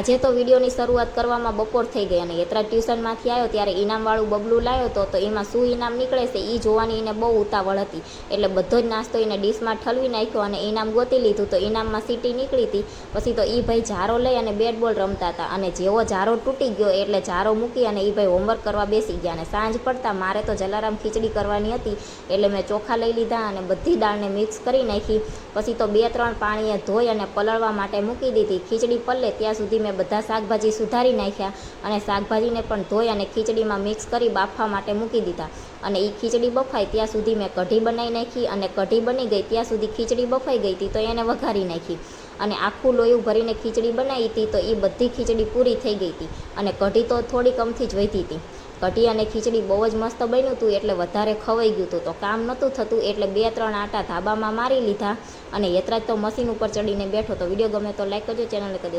આજે તો વિડીયોની શરૂઆત કરવામાં બપોર થઈ ગઈ અને યત્રા ટ્યુશનમાંથી આવ્યો ત્યારે ઇનામવાળું બબલું લાવ્યો હતો તો એમાં શું ઇનામ નીકળે છે એ જોવાની એને બહુ ઉતાવળ હતી. એટલે બધો જ નાસ્તો એને ડીશમાં ઠલવી નાખ્યો અને ઇનામ ગોતી લીધું તો ઇનામમાં સીટી નીકળી હતી. પછી તો એ ભાઈ ઝારો લઈ અને બેટ બોલ રમતા હતા અને જેવો ઝારો તૂટી ગયો એટલે ઝારો મૂકી અને એ ભાઈ હોમવર્ક કરવા બેસી ગયા અને સાંજ પડતા મારે તો જલારામ ખીચડી કરવાની હતી એટલે મેં ચોખા લઈ લીધા અને બધી દાળને મિક્સ કરી નાખી. પછી તો બે ત્રણ પાણીએ ધોઈ અને પલળવા માટે મૂકી દીધી. ખીચડી પલ્લે ત્યાં સુધી મેં બધા શાકભાજી સુધારી નાખ્યા અને શાકભાજીને પણ ધોઈ અને ખીચડીમાં મિક્સ કરી બાફવા માટે મૂકી દીધા. અને એ ખીચડી બફાય ત્યાં સુધી મેં કઢી બનાવી નાખી અને કઢી બની ગઈ ત્યાં સુધી ખીચડી બફાઈ ગઈ હતી તો એને વઘારી નાખી. અને આખું લોયું ભરીને ખીચડી બનાવી હતી તો એ બધી ખીચડી પૂરી થઈ ગઈ હતી. અને કઢી તો થોડી કમથી જ વધી હતી. કઢી અને ખીચડી બહુ જ મસ્ત બન્યું હતું એટલે વધારે ખવાઈ ગયું હતું તો કામ નહોતું થતું એટલે બે ત્રણ આટા ધાબામાં મારી લીધા. અને યતરાજ તો મશીન ઉપર ચડીને બેઠો તો વીડિયો ગમે તો લાઈક કરજો ચેનલ કરી દેજો.